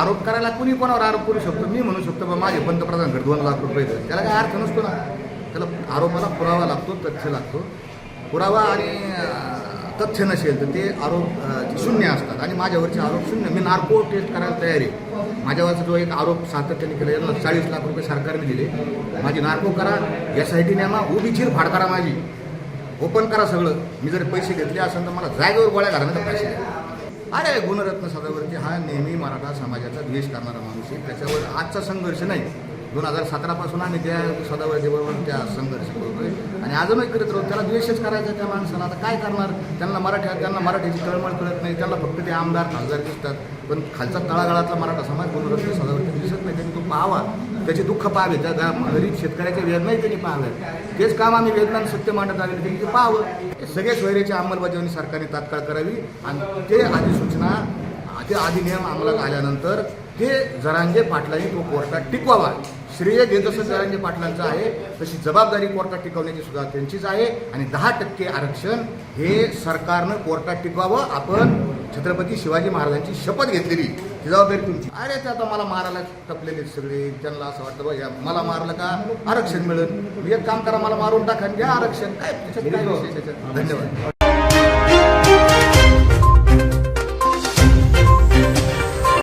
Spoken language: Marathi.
आरोप करायला कुणी कोणावर आरोप करू शकतो? मी म्हणू शकतो बा माझे पंतप्रधानकडे दोन लाख रुपये त्याला काय अर्थ नसतो ना. त्याला आरोपाला पुरावा लागतो तथ्य लागतो. पुरावा आणि तथ्य नसेल तर ते आरोप शून्य असतात. आणि माझ्यावरचे आरोप शून्य. मी नार्को टेस्ट करायला तयार आहे. माझ्यावरचा जो एक आरोप सातत्याने केला याला चाळीस लाख रुपये सरकारने दिले. माझी नार्को करा एस आय टी न्यामा उभी फाड करा माझी. ओपन करा सगळं. मी जर पैसे घेतले असेल तर मला जागेवर गोळ्या घालण्याचा पैसे द्या अरे गुणरत्न सदावरती हा नेहमी मराठा समाजाचा द्वेष करणारा माणूस आहे. त्याच्यावर आजचा संघर्ष नाही. दोन हजार सतरापासून आम्ही त्या सदावर्तीबरोबर त्या संघर्ष करतोय. आणि अजूनही करत राहू त्याला द्वेषच करायचा त्या माणसाला. आता काय करणार? त्यांना मराठी त्यांना मराठीची तळमळ कळत नाही. त्यांना फक्त ते आमदार खासदार दिसतात. पण खालचा तळागाळातला मराठा समाज गुणरत्न सदावर्ती दिसत नाही. त्यांनी तो पाहावा. त्याचे दुःख पाहावे त्या गा- गरीब शेतकऱ्याच्या वेदनाही त्यांनी पाहाव्यात तेच काम आम्ही वेदना सत्य मांडत आले त्यांनी ते पाहावं. सगळे सोयऱ्याची अंमलबजावणी सरकारने तात्काळ करावी आणि ते अधिसूचना ते अधिनियम अंमलात आल्यानंतर ते जरांगे पाटलांनी तो कोर्टात टिकवावा. श्रेय जे जसं जरांगे पाटलांचं आहे तशी जबाबदारी कोर्टात टिकवण्याची सुद्धा त्यांचीच आहे आणि दहा टक्के आरक्षण हे सरकारनं कोर्टात टिकवावं. आपण छत्रपती शिवाजी महाराजांची शपथ घेतलेली. ती जबाबदारी तुमची. अरे ते आता मला मारायला टपलेले सगळे. त्यांना असं वाटतं बघ मला मारलं का आरक्षण मिळेल. एक काम करा मला मारून टाका घ्या आरक्षण. काय त्याच्यात काय विशेष याच्यात? धन्यवाद.